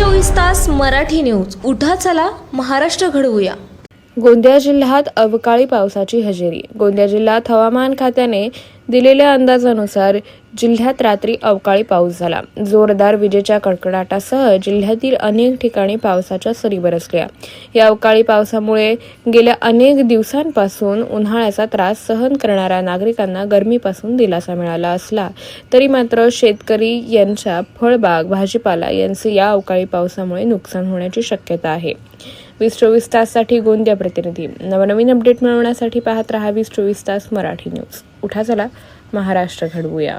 चोवीस तास मराठी न्यूज. उठा चला महाराष्ट्र घडवूया. गोंदिया जिल्ह्यात अवकाळी पावसाची हजेरी. गोंदिया जिल्ह्यात हवामान खात्याने दिलेल्या अंदाजानुसार जिल्ह्यात रात्री अवकाळी पाऊस झाला. जोरदार विजेच्या कडकडाटासह जिल्ह्यातील अनेक ठिकाणी पावसाच्या सरी बरसल्या. या अवकाळी पावसामुळे गेल्या अनेक दिवसांपासून उन्हाळ्याचा त्रास सहन करणाऱ्या नागरिकांना गरमीपासून दिलासा मिळाला असला तरी मात्र शेतकरी यांच्या फळबाग भाजीपाला यांचे या अवकाळी पावसामुळे नुकसान होण्याची शक्यता आहे. वीस चोवीस ताससाठी गोंदिया प्रतिनिधी. नवनवीन अपडेट मिळवण्यासाठी पाहत रहा वीस चोवीस तास मराठी न्यूज. उठा चला महाराष्ट्र घडवूया.